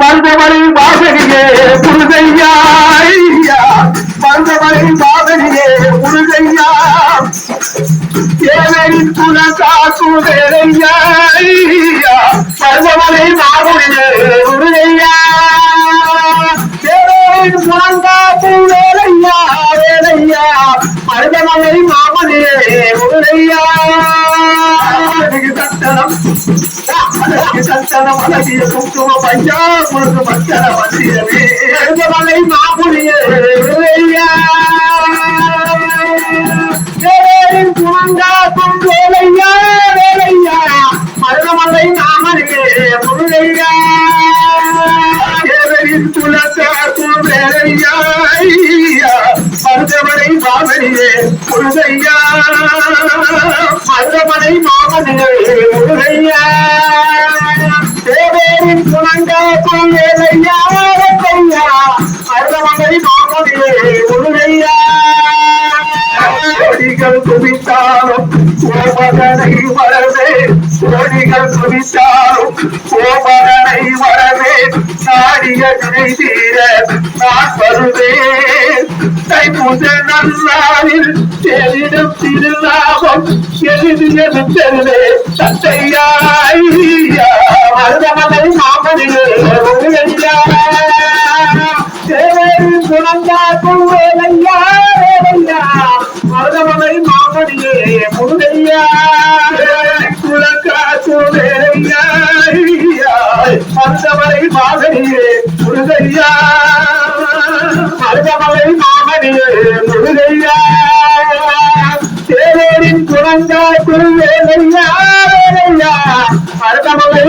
வந்தவரை வாசனியே முருகையா ஐயா. மருதமலை வாசனியே முருகையா தேவரின் துணக்கா சுவேலையா ஐயா. மருதமலை முருகையா தேவரின் துணக்கா சுவேலையா வேலையா மருதமலை முருகையா சத்தனம் அழகு குங்கும பையா முழுக்கு மச்சன வந்தியவே மருதமலை மாமுனியே முருகையா தேவரின் வேலையா வேலையா மருதமலை முருகையா தேவரின் முருகையா மாலை முருகையா தேவேரின் குணங்கா வேலையா? வேலையா? மருதமலை மாமனியே முருகையா கோடிகள் குவித்தாலும் கோபகனை வரவே கோடிகள் குவித்தாலும் கோபகனை வரவே நாடிய துணை தீர நான் வருவேன். தைப்பூச நல்லாரில் திருநாள் திருநாமம் எழுதி எழுத்தருவே சத்தையா மருதமலை மாமனிலே முருகையா தேவேரி குணங்காக்கும் வேலையா வேலையா மருதமலை மாமனியே முருகையா குலங்காக்கும் வேலையா மருதமலை மாமனியே முருகையா மருதமலை மாமனியே முருகையா. தேவேரின் குணங்காக்கும் வேலையா வேலையா மருதமலை